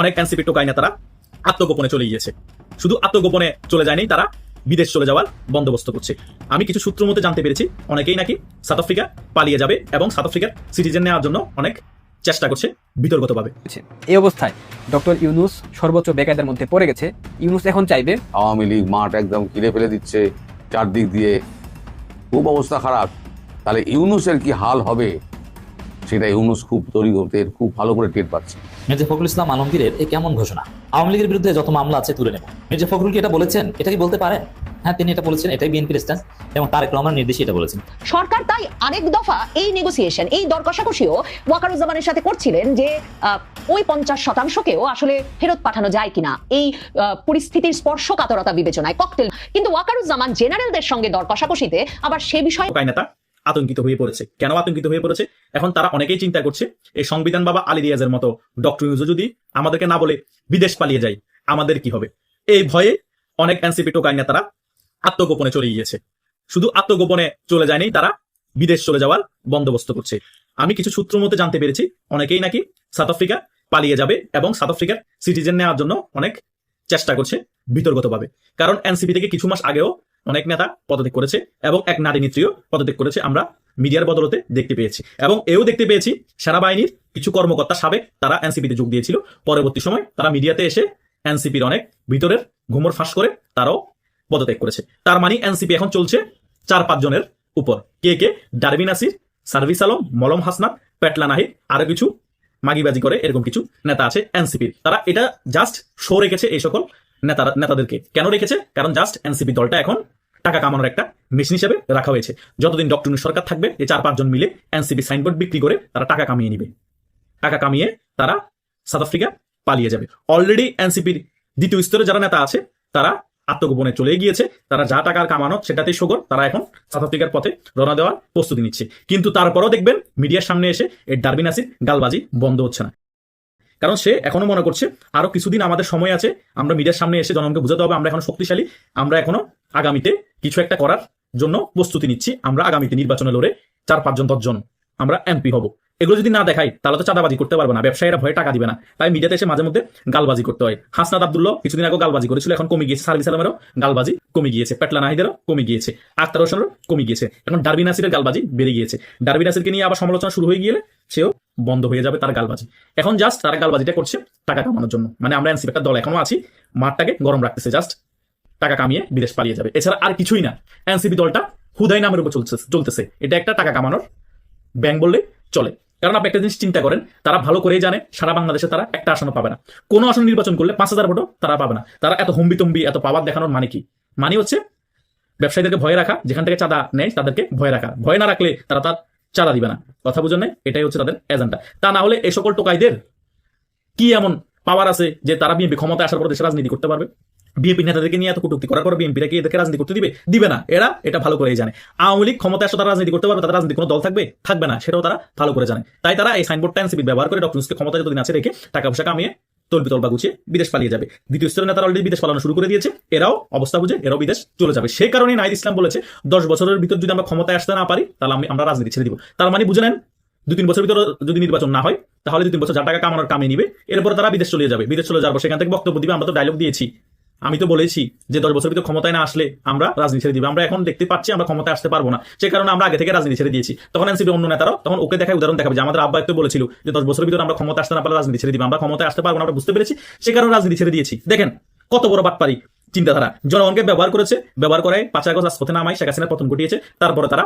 অনেক এনসিপি টোকাই নেতারা আত্মগোপনে চলে গিয়েছে। শুধু আত্মগোপনে চলে যায়নি তারা বিদেশ চলে যাওয়ার বন্দোবস্ত করছে। আমি কিছু সূত্র মতে জানতে পেরেছি অনেকেই নাকি সাউথ আফ্রিকা পালিয়ে যাবে এবং সাউথ আফ্রিকার সিটিজেন নেওয়ার জন্য অনেক চেষ্টা করছে বিতর্কতভাবে। হয়েছে এই অবস্থায় ডক্টর ইউনুস সর্বোচ্চ বেকায়দার মধ্যে পড়ে গেছে। ইউনুস এখন চাইবে আওয়ামী লীগ মাঠ একদম ঘিরে ফেলে দিচ্ছে চারদিক দিয়ে। খুব অবস্থা খারাপ। তাহলে ইউনুসের কি হাল হবে? সেটা ইউনুস খুব তরিগতের খুব ভালো করে টের পাচ্ছে। মির্জা ফখরুল ইসলাম আলমগীরের এই কেমন ঘোষণা? আওয়ামী লীগের বিরুদ্ধে যত মামলা আছে তুলে নেব। মির্জা ফখরুল কি এটা বলেছেন? এটা কি বলতে পারেন? হ্যাঁ তিনি এটা বলেছেন এটাই বিএনপির স্ট্যান্স এবং তারেক রহমান নির্দেশে এটা বলেছেন। সরকার তাই আরেক দফা এই নেগোসিয়েশন এই দর কষাকষিও ওয়াকারুজ্জামানের সাথে করছিলেন যে আহ, ওই পঞ্চাশ শতাংশকেও আসলে ফেরত পাঠানো যায় কিনা। এই আহ, পরিস্থিতির স্পর্শকাতরতা বিবেচনায় ককটেল কিন্তু ওয়াকারুজ্জামান জেনারেলদের সঙ্গে দর কষাকষিতে আবার সে বিষয়ে নেতা আতঙ্কিত হয়ে পড়েছে। কেন আতঙ্কিত হয়ে পড়েছে? এখন তারা অনেকেই চিন্তা করছে, এই সংবিধান বাবা আলী রিয়াজের মতো ডক্টর ইউজু যদি আমাদেরকে না বলে বিদেশ পালিয়ে যায়, আমাদের কি হবে? এই ভয়ে অনেক এনসিপি টোকাই নেতারা আত্মগোপনে চলে গিয়েছে। শুধু আত্মগোপনে চলে যায়নি, তারা বিদেশ চলে যাওয়ার বন্দোবস্ত করছে। আমি কিছু সূত্র মতে জানতে পেরেছি, অনেকেই নাকি সাউথ আফ্রিকা পালিয়ে যাবে এবং সাউথ আফ্রিকার সিটিজেন নেওয়ার জন্য অনেক চেষ্টা করছে বিতর্কতভাবে। কারণ এনসিপি থেকে কিছু মাস আগেও অনেক নেতা পদত্যাগ করেছে এবং এক নারী নেত্রীও পদত্যাগ করেছে আমরা মিডিয়ার বদলতে দেখতে পেয়েছি। এবং এও দেখতে পেয়েছি সেনাবাহিনীর কিছু কর্মকর্তা সাবেক তারা এনসিপিতে যোগ দিয়েছিল। পরবর্তী সময় তারা মিডিয়াতে এসে এনসিপির অনেক ভিতরের ঘুমর ফাঁস করে তারাও পদত্যাগ করেছে। তার মানে এনসিপি এখন চলছে চার পাঁচ জনের উপর। কে কে? ডারবিন আসির সার্ভিস আলম, মলম হাসনাত, পেটলা নাহিদ আরও কিছু মাগিবাজি করে এরকম কিছু নেতা আছে এনসিপির। তারা এটা জাস্ট শো রেখেছে এই সকল নেতারা নেতাদেরকে। কেন রেখেছে? কারণ জাস্ট এনসিপি দলটা এখন টাকা কামানোর একটা মেশিন হিসেবে রাখা হয়েছে। যতদিন ডক্টর সরকার থাকবে, এই চার পাঁচজন মিলে এনসিপি সাইনবোর্ড বিক্রি করে তারা টাকা কামিয়ে নিবে। টাকা কামিয়ে তারা সাউথ আফ্রিকা পালিয়ে যাবে। অলরেডি এনসিপির দ্বিতীয় স্তরে যারা নেতা আছে, তারা আত্মগোপনে চলে গিয়েছে। তারা যা টাকার কামানো সেটাতেই সগর তারা এখন সাউথ আফ্রিকার পথে রওনা দেওয়ার প্রস্তুতি নিচ্ছে। কিন্তু তারপরও দেখবেন মিডিয়ার সামনে এসে এর ডারবিন আসির গালবাজি বন্ধ হচ্ছে না। কারণ সে এখনও মনে করছে, আরও কিছুদিন আমাদের সময় আছে, আমরা মিডিয়ার সামনে এসে জনগণকে বুঝাতে হবে, আমরা এখন শক্তিশালী, আমরা এখনও আগামীতে কিছু একটা করার জন্য প্রস্তুতি নিচ্ছি। আমরা আগামীতে নির্বাচনে লড়ে চার, পাঁচজন দশজন আমরা এমপি হব। এগুলো যদি না দেখাই তাহলে তো চাঁদাবাজি করতে পারবে না। ব্যবসায়ীরা ভয়ে টাকা দিবে না। তাই মিডিয়াতে এসে মাঝে মধ্যে গালবাজি করতে হয়। হাসনাদ আব্দুল্লাহ কিছুদিন আগে গালবাজি করেছিল, এখন কমে গিয়েছে। সার্ভিস আলমেরও গালবাজি কমে গিয়েছে। পেটলা নাহিদেরও কমে গিয়েছে। আক্তার হোসেনেরও কমে গিয়েছে। এখন ডারবিন নাসিরের গালবাজি বেড়ে গিয়েছে। ডারবিন নাসিরকে নিয়ে আবার সমালোচনা শুরু হয়ে গেলে সেও বন্ধ হয়ে যাবে তার গালবাজি। এখন জাস্ট তারা গালবাজিটা করছে টাকা কামানোর জন্য। মানে আমরা এনসিপি একটা দল এখনও আছি। মাঠটাকে গরম রাখতেছে। জাস্ট টাকা কামিয়ে বিদেশ পালিয়ে যাবে। এছাড়া আর কিছুই না। এনসিপি দলটা হুদাই নামের উপর চলছে চলতেছে। এটা একটা টাকা কামানোর ব্যাংক বললে চলে। কারণ আপনি একটা জিনিস চিন্তা করেন, তারা ভালো করেই জানে, সারা বাংলাদেশে তারা একটা আসনও পাবে না। কোনো আসন নির্বাচন করলে পাঁচ হাজার ভোটও তারা পাবে না। তারা এত হম্বিতম্বি, এত পাওয়ার দেখানোর মানে কি? মানে হচ্ছে ব্যবসায়ীদেরকে ভয় রাখা, যেখান থেকে চাঁদা নেয়, তাদেরকে ভয় রাখা। ভয় না রাখলে তারা তার চাঁদা দিবে না। কথা বুঝেন নাই? এটাই হচ্ছে তাদের এজেন্ডা তা না হলে এই সকল টোকাইদের কি এমন পাওয়ার আছে যে তারা বিএনপি ক্ষমতায় আসার পর দেশে রাজনীতি করতে পারবে? বিএনপি নেতাদেরকে নিয়ে এত কটুক্তি করার পর বিএনপিরা কি এদেরকে রাজনীতি করতে দিবে? দিবে না। এরা এটা ভালো করেই জানে। আওয়ামী লীগ ক্ষমতায় আসলে তারা রাজনীতি করতে পারবে তাদের রাজনীতি কোনো দল থাকবে? থাকবে না। সেটাও তারা ভালো করে জানে। তাই তারা এই সাইনবোর্ডটা এনসিপি ব্যবহার করে ডক্টর ক্ষমতা যতদিন আছে রেখে টাকা পয়সা কামিয়ে তলবি তলবা গুছিয়ে বিদেশ পালিয়ে যাবে। দ্বিতীয় স্তরের নেতারা অলরেডি বিদেশ পালানো শুরু করে দিয়েছে। এরাও অবস্থা বুঝে, এরাও বিদেশ চলে যাবে। সেই কারণে নাইদ ইসলাম বলেছে, দশ বছরের ভিতর যদি আমরা ক্ষমতায় আসতে না পারি, তাহলে আমি, আমরা রাজনীতি ছেড়ে দিব। তার মানে বুঝে নেন দু তিন বছর ভিতরে যদি নির্বাচন না হয়, তাহলে দু তিন বছর যার টাকা কামানোর কামিয়ে নিবে, এরপর তারা বিদেশ চলে যাবে। বিদেশ চলে যাব সেখান থেকে বক্তব্য দিবে, আমরা তো ডায়লগ দিয়েছি। আমি তো বলেছি যে দশ বছর ভিতরে ক্ষমতায় না আসলে আমরা রাজনীতি ছেড়ে দিবে। আমরা এখন দেখতে পাচ্ছি আমরা ক্ষমতায় আসতে পারব না। সে কারণে আমরা আগে থেকে রাজনীতি ছেড়ে দিয়েছি। তখন এনসিপি অন্য নেতারাও তখন ওকে দেখায় উদাহরণ দেখাবে যে আমাদের আব্বা তো বলেছিল যে দশ বছর ভিতরে আমরা ক্ষমতা আসতে না পারলে রাজনীতি ছেড়ে দিবে। আমরা ক্ষমতায় আসতে পারব না, আমরা বুঝতে পেরেছি। সে কারণে রাজনীতি ছেড়ে দিয়েছি। দেখেন কত বড় বাটপারি চিন্তাধারা। জনগণকে ব্যবহার করেছে, ব্যবহার করে পাঁচ আগস্ট রাজপথে নামাই শেখ হাসিনার পতন ঘটিয়েছে। তারপরে তারা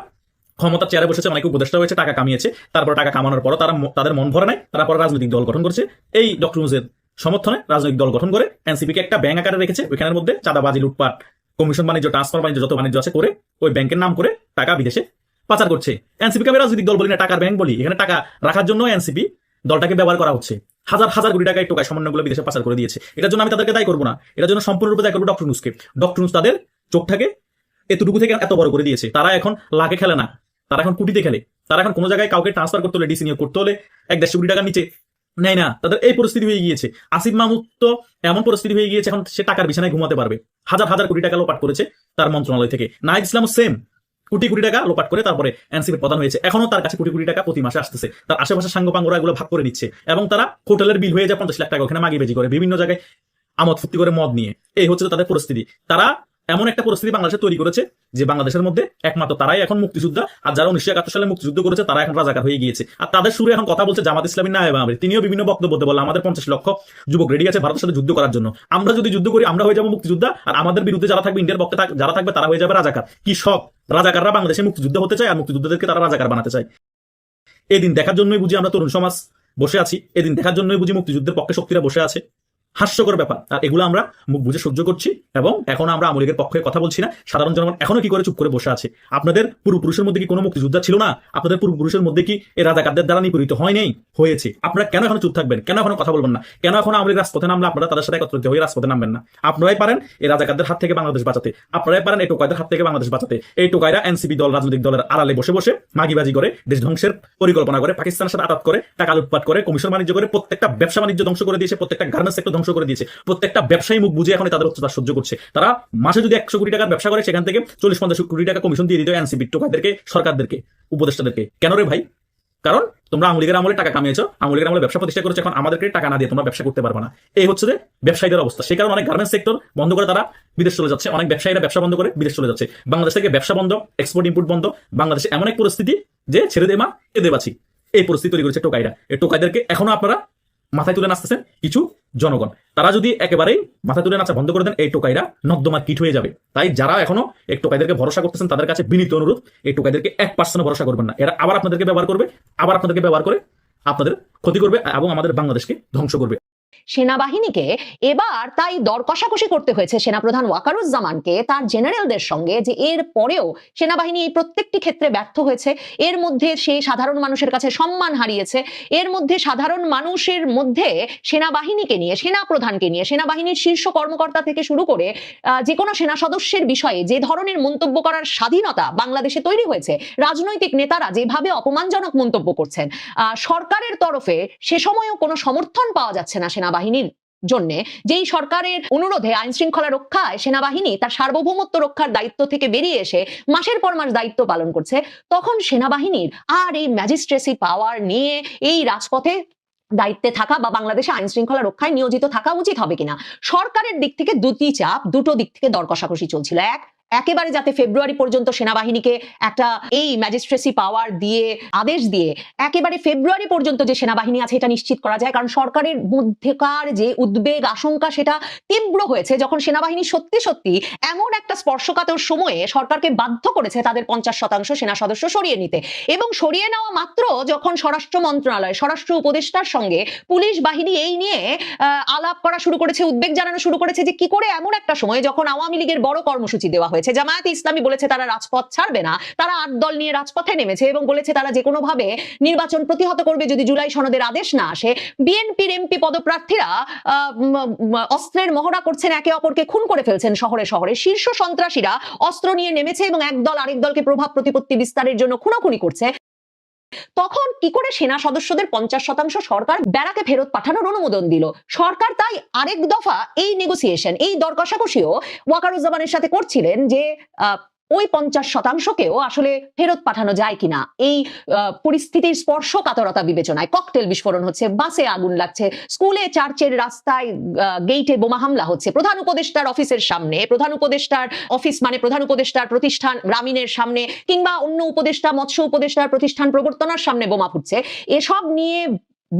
ক্ষমতার চেয়ারে বসেছে, অনেক উপদেষ্টা হয়েছে টাকা কামিয়েছে। তারপর টাকা কামানোর পর তারা তাদের মন ভরে নাই। তারা পরে রাজনৈতিক দল গঠন করছে। এই ডক্টর সমর্থনে রাজনৈতিক দল গঠন করে এনসিপি কে একটা ব্যাংক আকারে রেখেছে। ওইখানের মধ্যে চাঁদাবাজি, লুটপাট, কমিশন বাণিজ্য ট্রান্সফার বাণিজ্য যত বাণিজ্য আছে করে ওই ব্যাংকের নাম করে টাকা বিদেশে পাচার করছে। এনসিপি কে আমি রাজনৈতিক দল বলি না, টাকার ব্যাংক বলি। এখানে টাকা রাখার জন্য এনসিপি দলটাকে ব্যবহার করা হচ্ছে। হাজার হাজার কোটি টাকায় টোকায় সমন্বয়গুলো বিদেশে পাচার করে দিয়েছে। এটার জন্য আমি তাদেরকে দায়ী করব না। এটার জন্য সম্পূর্ণরূপে দায়ী করব ডক্টর নুসকে ডক্টর নুস তাদের চোখটাকে এতটুকু থেকে এত বড় করে দিয়েছে। তারা এখন লাখে খেলে না। তারা এখন কোটিতে খেলে। তারা এখন কোনো জায়গায় কাউকে ট্রান্সফার করতে হলে ডিসি নিয়োগ করতে হলে এক দেড়শো কোটি টাকার নিচে নেয় না, তাদের এই পরিস্থিতি হয়ে গিয়েছে। আসিফ মাহমুদ তো এমন পরিস্থিতি হয়ে গিয়েছে, এখন সে টাকার বিছানায় ঘুমাতে পারবে। হাজার হাজার কোটি টাকা লোপাট করেছে তার মন্ত্রণালয় থেকে। নাহিদ ইসলাম সেম কোটি কোটি টাকা লোপাট করে তারপরে এনসিপি প্রধান হয়েছে। এখনও তার কাছে কোটি কোটি টাকা প্রতি মাসে আসতেছে। তার আশেপাশে সাঙ্গপাঙ্গরা এগুলো ভাগ করে নিচ্ছে এবং তারা হোটেলের বিল হয়ে যায় পঞ্চাশ লাখ টাকা, ওখানে মাগি বেজি করে, বিভিন্ন জায়গায় আমদ ফুর্তি করে মদ নিয়ে। এই হচ্ছে তাদের পরিস্থিতি। তারা এমন একটা পরিস্থিতি বাংলাদেশে তৈরি করেছে যে বাংলাদেশের মধ্যে একমাত্র তারাই এখন মুক্তিযোদ্ধা, আর যারা উনিশশো একাত্তর সালে মুক্তিযুদ্ধ করেছে তারা এখন রাজাকার হয়ে গিয়েছে। আর তাদের সুরে এখন কথা বলছে জামাত ইসলামী না তিনিও বিভিন্ন বক্তব্য বলে আমাদের পঞ্চাশ লক্ষ যুবক রেডি আছে ভারতের সাথে যুদ্ধ করার জন্য। আমরা যদি যুদ্ধ করি, আমরা হয়ে যাব মুক্তিযোদ্ধা, আর আমাদের বিরুদ্ধে যারা থাকবে, ইন্ডিয়ার পক্ষে যারা থাকবে তারা হয়ে যাবে রাজাকার। কি সব রাজাকাররা বাংলাদেশে মুক্তিযুদ্ধ হতে চায়, আর মুক্তিযুদ্ধদেরকে তারা রাজাকার বানাতে চায়। এদিন দেখার জন্যই বুঝি আমরা তরুণ সমাজ বসে আছি, এদিন দেখার জন্যই বুঝি মুক্তিযুদ্ধের পক্ষে শক্তিরা বসে আছে। হাস্যকর ব্যাপার। আর এগুলো আমরা মুখ বুঝে সহ্য করছি এবং এখন আমরা আমলিগের পক্ষে কথা বলছি না। সাধারণ জনগণ এখনও কি করে চুপ করে বসে আছে? আপনাদের পূর্বপুরুষের মধ্যে কি কোনো মুক্তিযোদ্ধা ছিল না? আপনাদের পূর্বপুরুষের মধ্যে কি এই রাজাকারদের দ্বারা নিপীড়িত হয় নাই? হয়েছে। আপনারা কেন এখন চুপ থাকবেন? কেন এখনও কথা বলবেন না? কেন এখন আমলিগ রাজপথে নামলে আপনারা তাদের সাথে একত্রিত হয়ে রাজপথে নামবেন না? আপনারাই পারেন এই রাজাকারদের হাত থেকে বাংলাদেশ বাঁচাতে। আপনারাই পারেন এই টোকাইদের হাত থেকে বাংলাদেশ বাঁচাতে। এই টোকাইরা এনসিপি দল, রাজনৈতিক দলের আড়ালে বসে বসে মাগিবাজি করে, দেশ ধ্বংসের পরিকল্পনা করে, পাকিস্তানের সাথে আটাত করে, টাকা লুটপাট করে, কমিশন বাণিজ্য করে, প্রত্যেকটা ব্যবসা বাণিজ্য ধ্বংস করে দিয়েছে, প্রত্যেকটা গার্মেন্টস সেক্টর ধ্বংস করে দিয়েছে। প্রত্যেকটা ব্যবসায়ী মুখ বুঝে এখন তাদের অত্যাচার সহ্য করছে। তারা মাসে যদি একশো কোটি টাকার ব্যবসা করে, সেখান থেকে চল্লিশ পঞ্চাশ কোটি টাকা কমিশন দিয়ে দিত এনসিপি টোকাইদেরকে, সরকারদেরকে, উপদেষ্টাদেরকে। কেন রে ভাই? কারণ তোমরা আমলিগের আমলে টাকা কামিয়েছো আমলিগের আমলে ব্যবসা প্রতিষ্ঠা করেছ, এখন আমাদেরকে টাকা না দিয়ে তোমরা ব্যবসা করতে পারবে না। এই হচ্ছে যে ব্যবসায়ীদের অবস্থা। সেই কারণে অনেক গার্মেন্টস সেক্টর বন্ধ করে তারা বিদেশ চলে যাচ্ছে। অনেক ব্যবসায়ীরা ব্যবসা বন্ধ করে বিদেশ চলে যাচ্ছে। বাংলাদেশ থেকে ব্যবসা বন্ধ এক্সপোর্ট ইম্পোর্ট বন্ধ। বাংলাদেশে এমন এক পরিস্থিতি যে ছেড়ে দে এ দেবাছি এই পরিস্থিতি তৈরি করেছে টোকাইরা। এই টোকাইদেরকে এখনও আপনারা মাথায় তুলে নাচতেছেন কিছু জনগণ। তারা যদি একেবারেই মাথায় তুলে নাচা বন্ধ করে দেন, এই টোকাইরা নর্দমার কিট হয়ে যাবে। তাই যারা এখনও এই টোকাইদেরকে ভরসা করতেছেন, তাদের কাছে বিনীত অনুরোধ, এই টোকাইদেরকে এক পার্সেন্ট ভরসা করবেন না। এরা আবার আপনাদেরকে ব্যবহার করবে, আবার আপনাদেরকে ব্যবহার করে আপনাদের ক্ষতি করবে এবং আমাদের বাংলাদেশকে ধ্বংস করবে। সেনাবাহিনীকে এবার তাই দর কষাকষি করতে হয়েছে সেনাপ্রধান ওয়াকারুজ্জামানকে, তার জেনারেলদের সঙ্গে যে এর পরেও সেনাবাহিনী এই প্রত্যেকটি ক্ষেত্রে ব্যর্থ হয়েছে। এর মধ্যে সে সাধারণ মানুষের কাছে সম্মান হারিয়েছে। এর মধ্যে সাধারণ মানুষের মধ্যে সেনাবাহিনীকে নিয়ে, সেনাপ্রধানকে নিয়ে, সেনাবাহিনীর শীর্ষ কর্মকর্তা থেকে শুরু করে যে কোনো সেনা সদস্যের বিষয়ে যে ধরনের মন্তব্য করার স্বাধীনতা বাংলাদেশে তৈরি হয়েছে, রাজনৈতিক নেতারা যেভাবে অপমানজনক মন্তব্য করছেন সরকারের তরফে সে সময়ও কোনো সমর্থন পাওয়া যাচ্ছে না সেনাবাহিনীর জন্যে, যেই সরকারের অনুরোধে আইন শৃঙ্খলা রক্ষায় সেনাবাহিনী তার সার্বভৌমত্ব রক্ষার দায়িত্ব থেকে বেরিয়ে এসে মাসের পর মাস দায়িত্ব পালন করছে, তখন সেনাবাহিনীর আর এই ম্যাজিস্ট্রেসি পাওয়ার নিয়ে এই রাজপথে দায়িত্বে থাকা বা বাংলাদেশে আইন শৃঙ্খলা রক্ষায় নিয়োজিত থাকা উচিত হবে কিনা? সরকারের দিক থেকে দুটি চাপ, দুটো দিক থেকে দর কষাকষি চলছিল। এক একেবারে যাতে ফেব্রুয়ারি পর্যন্ত সেনাবাহিনীকে একটা এই ম্যাজিস্ট্রেসি পাওয়ার দিয়ে আদেশ দিয়ে একেবারে ফেব্রুয়ারি পর্যন্ত যে সেনাবাহিনী আছে এটা নিশ্চিত করা যায়। কারণ সরকারের মধ্যেকার যে উদ্বেগ, আশঙ্কা সেটা তীব্র হয়েছে। যখন সেনাবাহিনী সত্যি সত্যি এমন একটা স্পর্শকাতর সময়ে সরকারকে বাধ্য করেছে তাদের পঞ্চাশ শতাংশ সেনা সদস্য সরিয়ে নিতে এবং সরিয়ে নেওয়া মাত্র যখন স্বরাষ্ট্র মন্ত্রণালয়, স্বরাষ্ট্র উপদেষ্টার সঙ্গে পুলিশ বাহিনী এই নিয়ে আলাপ করা শুরু করেছে, উদ্বেগ জানানো শুরু করেছে যে কি করে এমন একটা সময় যখন আওয়ামী লীগের বড় কর্মসূচি দেওয়া হয়েছে জামায়াত ইসলামী বলেছে তারা রাজপথ ছাড়বে না। তারা আট দল নিয়ে রাজপথে নেমেছে এবং বলেছে তারা যে কোনোভাবে নির্বাচন প্রতিহত করবে যদি জুলাই সনদের আদেশ না আসে। বিএনপির এমপি পদপ্রার্থীরা অস্ত্রের মহড়া করছেন একে অপরকে খুন করে ফেলছেন শহরে শহরে। শীর্ষ সন্ত্রাসীরা অস্ত্র নিয়ে নেমেছে এবং একদল আরেক দলকে প্রভাব প্রতিপত্তি বিস্তারের জন্য খুনাখুনি করছে। তখন কি করে সেনা সদস্যদের পঞ্চাশ শতাংশ সরকার ব্যারাকে ফেরত পাঠানোর অনুমোদন দিল? সরকার তাই আরেক দফা এই নেগোসিয়েশন এই দর কষাকষিও ওয়াকারুজ্জামানের সাথে করছিলেন যে ওই পঞ্চাশ শতাংশকেও আসলে ফেরত পাঠানো যায় কিনা? এই পরিস্থিতির স্পর্শকাতরতা বিবেচনায় ককটেল বিস্ফোরণ হচ্ছে, বাসে আগুন লাগছে, স্কুলে, চার্চের রাস্তায় গেইটে বোমা হামলা হচ্ছে, প্রধান উপদেষ্টার অফিসের সামনে, প্রধান উপদেষ্টার অফিস মানে প্রধান উপদেষ্টার প্রতিষ্ঠান গ্রামীণের সামনে, কিংবা অন্য উপদেষ্টা, মৎস্য উপদেষ্টার প্রতিষ্ঠান প্রবর্তনার সামনে বোমা ফুটছে, এসব নিয়ে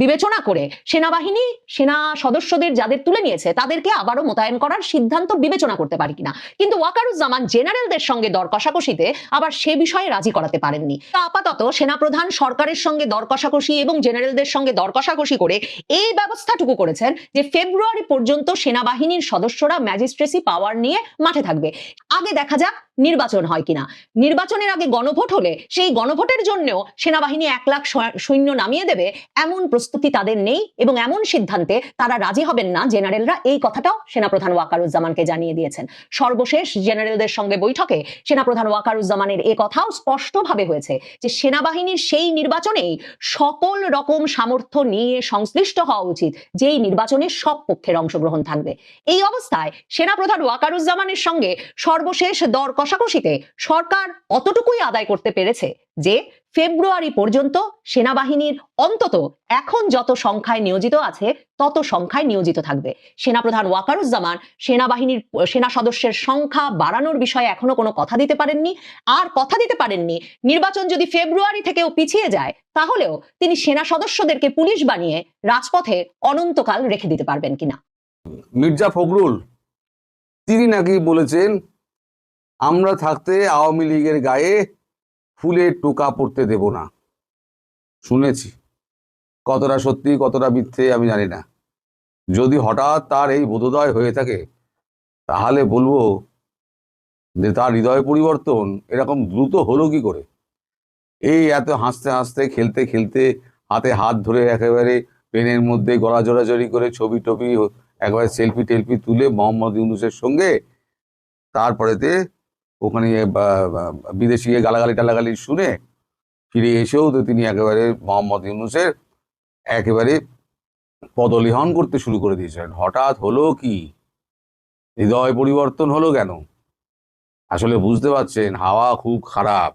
বিবেচনা করে সেনাবাহিনী, সেনা সদস্যদের যাদের তুলে নিয়েছে, তাদেরকে আবারও মোতায়েন করার সিদ্ধান্ত বিবেচনা করতে পারে কিনা। কিন্তু ওয়াকারুজ্জামান জেনারেলদের সঙ্গে দর কষাকষিতে আবার সে বিষয়ে রাজি করাতে পারেননি। তা আপাতত সেনাপ্রধান সরকারের সঙ্গে দর কষাকষি এবং জেনারেলদের সঙ্গে দর কষাকষি করে এই ব্যবস্থাটুকু করেছেন যে ফেব্রুয়ারি পর্যন্ত সেনাবাহিনীর সদস্যরা ম্যাজিস্ট্রেসি পাওয়ার নিয়ে মাঠে থাকবে। আগে দেখা যাক নির্বাচন হয় কিনা? নির্বাচনের আগে গণভোট হলে সেই গণভোটের জন্যও সেনাবাহিনী এক লাখ সৈন্য নামিয়ে দেবে, এমন প্রস্তুতি তাদের নেই এবং এমন সিদ্ধান্তে তারা রাজি হবেন না। জেনারেলরা এই কথাটাও সেনাপ্রধান ওয়াকারুজ্জামানকে জানিয়ে দিয়েছেন। সর্বশেষ জেনারেলদের সঙ্গে বৈঠকে সেনাপ্রধান ওয়াকারুজ্জামানের এ কথাও স্পষ্টভাবে হয়েছে যে সেনাবাহিনীর সেই নির্বাচনেই সকল রকম সামর্থ্য নিয়ে সংশ্লিষ্ট হওয়া উচিত, যেই নির্বাচনে সব পক্ষের অংশগ্রহণ থাকবে। এই অবস্থায় সেনাপ্রধান ওয়াকারুজ্জামানের সঙ্গে সর্বশেষ দর কষাকষিতে সরকার অতটুকুই আদায় করতে পেরেছে যে ফেব্রুয়ারি পর্যন্ত সেনাবাহিনীর অন্তত এখন যত সংখ্যায় নিয়োজিত আছে, তত সংখ্যায় নিয়োজিত থাকবে। সেনাপ্রধান ওয়াকারুজ্জামান সেনাবাহিনীর, সেনা সদস্যের সংখ্যা বাড়ানোর বিষয়ে এখনও কোনো কথা দিতে পারেননি। আর কথা দিতে পারেননি, নির্বাচন যদি ফেব্রুয়ারি থেকেও পিছিয়ে যায়, তাহলেও তিনি সেনা সদস্যদেরকে পুলিশ বানিয়ে রাজপথে অনন্তকাল রেখে দিতে পারবেন কিনা। মির্জা ফখরুল, তিনি নাকি বলেছেন আমরা থাকতে আওয়ামী লীগের গায়ে ফুলের টোকা পড়তে দেব না। শুনেছি। কতটা সত্যি, কতটা মিথ্যে আমি জানি না। যদি হঠাৎ তার এই বোধোদয় হয়ে থাকে, তাহলে বলব যে তার হৃদয় পরিবর্তন এরকম দ্রুত হলো কি করে? এই এত হাসতে হাসতে, খেলতে খেলতে, হাতে হাত ধরে একেবারে পেনের মধ্যে গলা জড়াজড়ি করে ছবি টবি, একবারে সেলফি টেলফি তুলে মোহাম্মদ ইউনুসের সঙ্গে, তারপরেতে ওখানে বিদেশি গিয়ে গালাগালি টালাগালি শুনে ফিরে এসেও তো তিনি একেবারে মোহাম্মদ ইউনুসের একেবারে পদলিহন করতে শুরু করে দিয়েছিলেন। হঠাৎ হলো কি? হৃদয় পরিবর্তন হলো কেন? আসলে বুঝতে পারছেন, হাওয়া খুব খারাপ।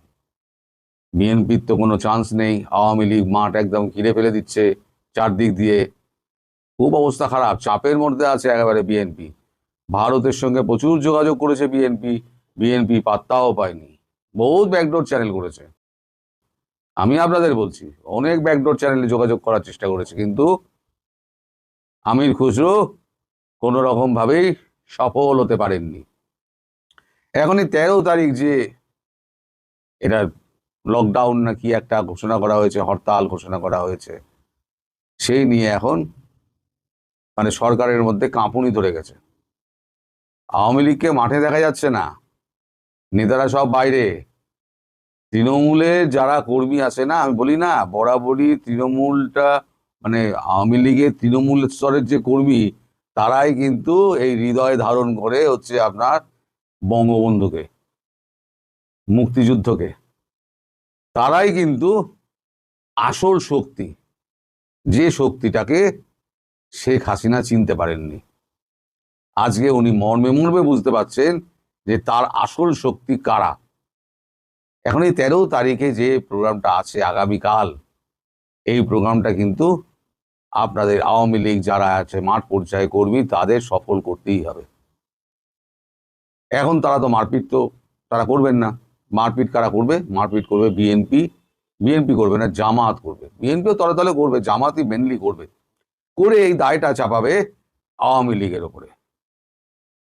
বিএনপির তো কোনো চান্স নেই। আওয়ামী লীগ মাঠ একদম ঘিরে ফেলে দিচ্ছে চারদিক দিয়ে। খুব অবস্থা খারাপ। চাপের মধ্যে আছে একেবারে বিএনপি। ভারতের সঙ্গে প্রচুর যোগাযোগ করেছে বিএনপি। বিএনপি পাত্তাও পায়নি। বহুত ব্যাকডোর চ্যানেল করেছে। আমি আপনাদের বলছি, অনেক ব্যাকডোর চ্যানেলে যোগাযোগ করার চেষ্টা করেছে, কিন্তু আমির খুসরো কোনো রকম ভাবেই সফল হতে পারেননি। এখনই তেরো তারিখ যে এটা লকডাউন না কি একটা ঘোষণা করা হয়েছে, হরতাল ঘোষণা করা হয়েছে, সেই নিয়ে এখন মানে সরকারের মধ্যে কাঁপুনি ধরে গেছে। আওয়ামী লীগকে মাঠে দেখা যাচ্ছে না। নেতারা সব বাইরে। তৃণমূলে যারা কর্মী আছে না, আমি বলি না, বরাবরই তৃণমূলটা মানে আওয়ামী লীগের তৃণমূল স্তরের যে কর্মী, তারাই কিন্তু এই হৃদয় ধারণ করে হচ্ছে আপনার বঙ্গবন্ধুকে, মুক্তিযুদ্ধকে। তারাই কিন্তু আসল শক্তি। যে শক্তিটাকে শেখ হাসিনা চিনতে পারেননি। আজকে উনি মর্মে মর্মে বুঝতে পারছেন যে তার আসল শক্তি কারা? এখন এই তেরো তারিখে যে প্রোগ্রামটা আছে আগামীকাল, এই প্রোগ্রামটা কিন্তু আপনাদের আওয়ামী লীগ যারা আছে, মাঠ পর্যায়ে কর্মী, তাদের সফল করতেই হবে। এখন তারা তো মারপিট তো, তারা করবেন না। মারপিট কারা করবে? মারপিট করবে বিএনপি। বিএনপি করবে না, জামাত করবে। বিএনপিও তলে তলে করবে, জামাতই মেনলি করবে। করে এই দায়টা চাপাবে আওয়ামী লীগের ওপরে।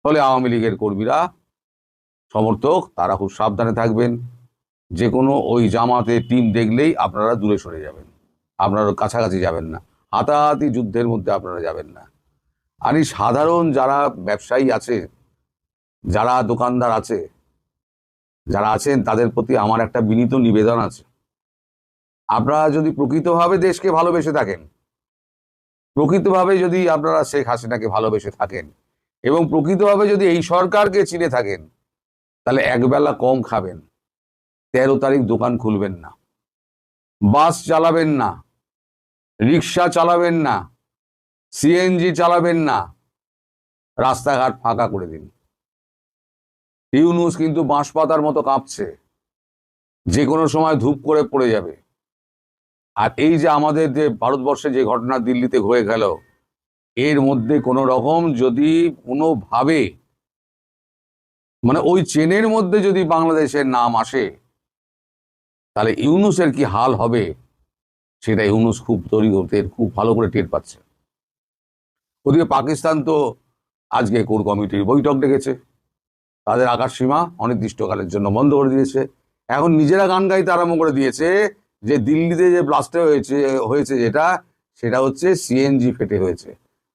ফলে আওয়ামী লীগের কর্মীরা সমর্থক, তারা খুব সাবধানে থাকবেন। যে কোনো ওই জামাতে টিম দেখলেই আপনারা দূরে সরে যাবেন। আপনারা কাছাকাছি যাবেন না। হাতাহাতি যুদ্ধের মধ্যে আপনারা যাবেন না। আর এই সাধারণ যারা ব্যবসায়ী আছে, যারা দোকানদার আছে, যারা আছেন, তাদের প্রতি আমার একটা বিনীত নিবেদন আছে। আপনারা যদি প্রকৃতভাবে দেশকে ভালোবেসে থাকেন, প্রকৃতভাবে যদি আপনারা শেখ হাসিনাকে ভালোবেসে থাকেন, এবং প্রকৃতভাবে যদি এই সরকারকে চিনে থাকেন তাহলে একবেলা কম খাবেন। তেরো তারিখ দোকান খুলবেন না। বাস চালাবেন না। রিক্সা চালাবেন না। সিএনজি চালাবেন না। রাস্তাঘাট ফাঁকা করে দিন। ইউনুস কিন্তু বাঁশ পাতার মতো কাঁপছে। যে কোনো সময় ধূপ করে পড়ে যাবে। আর এই যে আমাদের যে ভারতবর্ষে যে ঘটনা দিল্লিতে হয়ে গেল, এর মধ্যে কোনো রকম যদি কোনোভাবে মানে ওই চেনের মধ্যে যদি বাংলাদেশের নাম আসে, তাহলে ইউনুসের কি হাল হবে? সেটা ইউনুস খুব তৈরি করতে খুব ভালো করে টের পাচ্ছে। ওদিকে পাকিস্তান তো আজকে কোর কমিটির বৈঠক ডেকেছে। তাদের আকাশ সীমা অনির্দিষ্টকালের জন্য বন্ধ করে দিয়েছে। এখন নিজেরা গান গাইতে আরম্ভ করে দিয়েছে যে দিল্লিতে যে ব্লাস্টে হয়েছে হয়েছে যেটা, সেটা হচ্ছে সিএনজি ফেটে হয়েছে।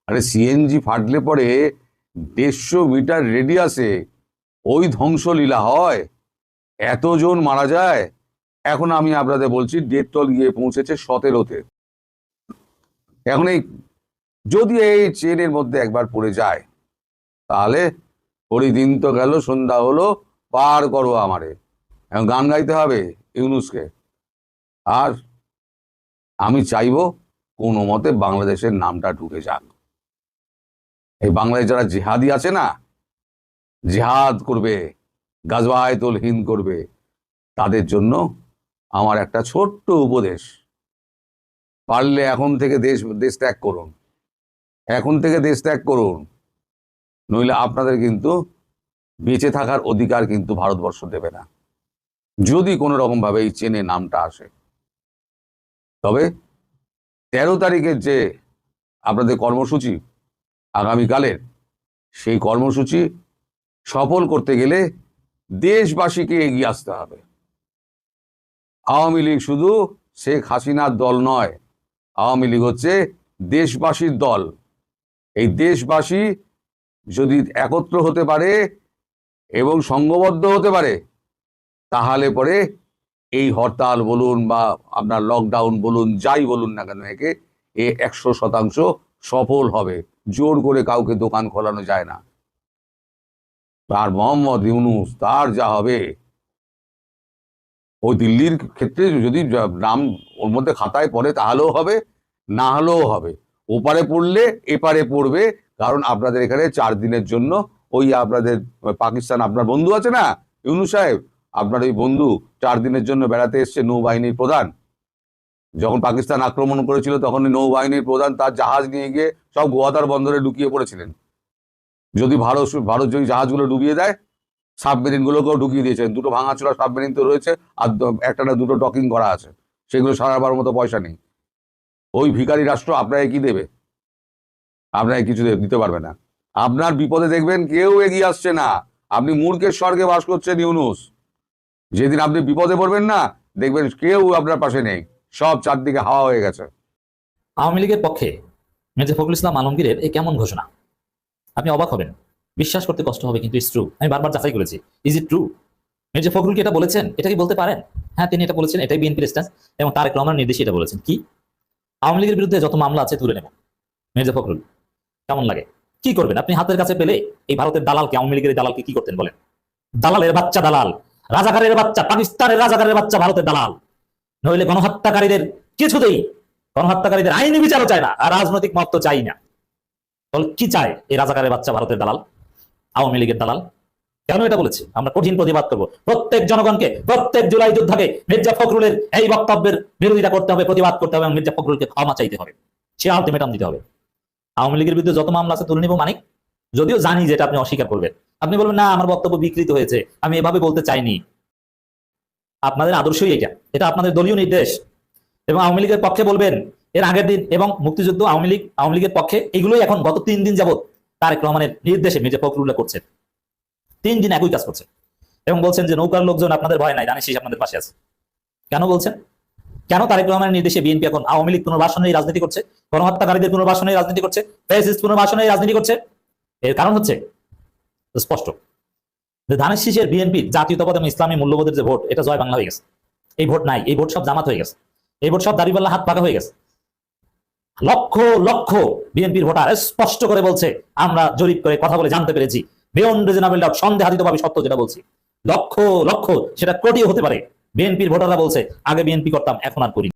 আরে সিএনজি ফাটলে পরে দেড়শো মিটার রেডিয়াসে ওই ধ্বংসলীলা হয়। এতজন মারা যায়। এখন আমি আপনাদের বলছি ডেটল গিয়ে পৌঁছেছে সতেরোতে। এখন এই, যদি এই চেনের মধ্যে একবার পড়ে যায়, তাহলে ওরই দিন তো গেল, সন্ধ্যা হলো পার করো আমারে। এখন গান গাইতে হবে ইউনুসকে। আর আমি চাইব কোনো মতে বাংলাদেশের নামটা ঢুকে যাক। এই বাংলাদেশ যারা জেহাদি আছে না জেহাদ করবে গাজবায়তলহীন করবে। তাদের জন্য আমার একটা ছোট্ট উপদেশ। পারলে এখন থেকে দেশ দেশ ত্যাগ করুন। এখন থেকে দেশ ত্যাগ করুন। নইলে আপনাদের কিন্তু বেঁচে থাকার অধিকার কিন্তু ভারতবর্ষ দেবে না। যদি কোনো রকম ভাবে এই চেনে নামটা আসে। তবে তেরো তারিখের যে আপনাদের কর্মসূচি, আগামীকালের সেই কর্মসূচি সফল করতে গেলে দেশবাসীকে এগিয়ে আসতে হবে। আওয়ামী লীগ শুধু শেখ হাসিনার দল নয়, আওয়ামী লীগ হচ্ছে দেশবাসীর দল। এই দেশবাসী যদি একত্র হতে পারে এবং সংঘবদ্ধ হতে পারে, তাহলে পরে এই হরতাল বলুন বা আপনার লকডাউন বলুন, যাই বলুন না কেন, একে এ একশো শতাংশ সফল হবে। জোর করে কাউকে দোকান খোলানো যায় না। তার মোহাম্মদ ইউনুস, তার যা হবে। ওই দিল্লির ক্ষেত্রে যদি নাম ওর মধ্যে খাতায় পড়ে, তাহলেও হবে, না হলেও হবে। ওপারে পড়লে এপারে পড়বে, কারণ আপনাদের এখানে চার দিনের জন্য ওই আপনাদের, পাকিস্তান আপনার বন্ধু আছে না? ইউনু সাহেব, আপনার ওই বন্ধু চার দিনের জন্য বেড়াতে এসছে নৌবাহিনীর প্রধান। যখন পাকিস্তান আক্রমণ করেছিল তখন নৌবাহিনীর প্রধান তার জাহাজ নিয়ে গিয়ে সব গোয়াদার বন্দরে ঢুকিয়ে পড়েছিলেন। যদি ভারত ভারত যদি জাহাজগুলো ডুবিয়ে দেয় সাবমেরিন গুলোকেও ঢুকিয়ে দিয়েছেন দুটো ভাঙা ভাঙাচোরা সাবমেরিন তো রয়েছে, আর একটা না দুটো ডকিং করা আছে। সেগুলো সারাবার মতো পয়সা নেই। ওই ভিখারি রাষ্ট্র আপনাকে কি দেবে? আপনাকে কিছু দিতে পারবে না। আপনার বিপদে দেখবেন কেউ এগিয়ে আসছে না। আপনি মূর্খের স্বর্গে বাস করছেন ইউনুস। যেদিন আপনি বিপদে পড়বেন না, দেখবেন কেউ আপনার পাশে নেই। সব চারদিকে হাওয়া হয়ে গেছে। আওয়ামী লীগের পক্ষে মির্জা ফখরুল ইসলাম আলমগীরের এই কেমন ঘোষণা? আপনি অবাক হবেন। বিশ্বাস করতে কষ্ট হবে, কিন্তু ইটস ট্রু আমি বারবার যাচাই করেছি। Is it true Mirza Fakhrul কি এটা বলেছেন? এটা কি বলতে পারেন? হ্যাঁ তিনি এটা বলেছেন, এটাই বিএনপির স্ট্যান্স এবং তারেক রহমানের নির্দেশে এটা বলেছেন। কি? আওয়ামী লীগের বিরুদ্ধে যত মামলা আছে, তুলে নেব। মির্জা ফখরুল, কেমন লাগে? কি করবেন? আপনি হাতের কাছে পেলে এই ভারতের দালালকে, আওয়ামী লীগের দালালকে কি করতেন বলেন? দালালের বাচ্চা দালাল, রাজাকারের বাচ্চা, পাকিস্তানের রাজাকারের বাচ্চা, ভারতের দালাল। নইলে গণহত্যাকারীদের কিছুতেই, গণহত্যাকারীদের আইনি বিচারও চায় না, আর রাজনৈতিক মত চাই না। তাহলে কি চায় এই রাজাকারের বাচ্চা ভারতের দালাল, আওয়ামী লীগের দালাল? কেন এটা বলেছে? আমরা কঠিন প্রতিবাদ করব। প্রত্যেক জনগণকে, প্রত্যেক জুলাই যোদ্ধাকে মির্জা ফখরুলের এই বক্তব্যের বিরোধিতা করতে হবে, প্রতিবাদ করতে হবে এবং মির্জা ফখরুলকে ক্ষমা চাইতে হবে। সে আলটিমেটাম দিতে হবে। আওয়ামী লীগের বিরুদ্ধে যত মামলা আছে তুলে নিব মানিক। যদিও জানি যেটা আপনি অস্বীকার করবেন। আপনি বলবেন, না, আমার বক্তব্য বিকৃত হয়েছে। আমি এভাবে বলতে চাইনি। আপনাদের আদর্শই এটা। এটা আপনাদের দলীয় নির্দেশ। এবং আওয়ামী লীগের পক্ষে বলবেন এর আগের দিন এবং মুক্তিযুদ্ধ, আওয়ামী লীগ, আওয়ামী লীগের পক্ষে এগুলোই এখন গত তিন দিন যাবত তারেক রহমানের নির্দেশে মির্জা ফখরুল্লাহ করছেন। তিন দিন একই কাজ করছে এবং বলছেন যে নৌকার লোকজন আপনাদের ভয় নাই জানিস আপনাদের পাশে আছে। কেন বলছেন? কেন তারেক রহমানের নির্দেশে বিএনপি এখন আওয়ামী লীগ পুনর্বাসনের রাজনীতি করছে? গণহত্যাকারীদের পুনর্বাসনের রাজনীতি করছে? ফেসিস্ট পুনর্বাসনের রাজনীতি করছে? এর কারণ হচ্ছে স্পষ্ট যে ধানের শীষের বিএনপি জাতীয়তাবাদ এবং ইসলামী মূল্যবোধের যে ভোট, এটা জয় বাংলা হয়ে গেছে। এই ভোট নাই, এই ভোট সব জামাত হয়ে গেছে। এই ভোট সব দাঁড়িপাল্লা হাত পাকা হয়ে গেছে। লক্ষ লক্ষ বিএনপির ভোটার স্পষ্ট করে বলছে, আমরা জরিপ করে কথা বলে জানতে পেরেছি। বিয়ন্ড রিজনেবল ডাউট সন্দেহাতীতভাবে সত্য যেটা বলছি। লক্ষ লক্ষ সেটা কোটিও হতে পারে। বিএনপির ভোটাররা বলছে, আগে বিএনপি করতাম, এখন আর করি।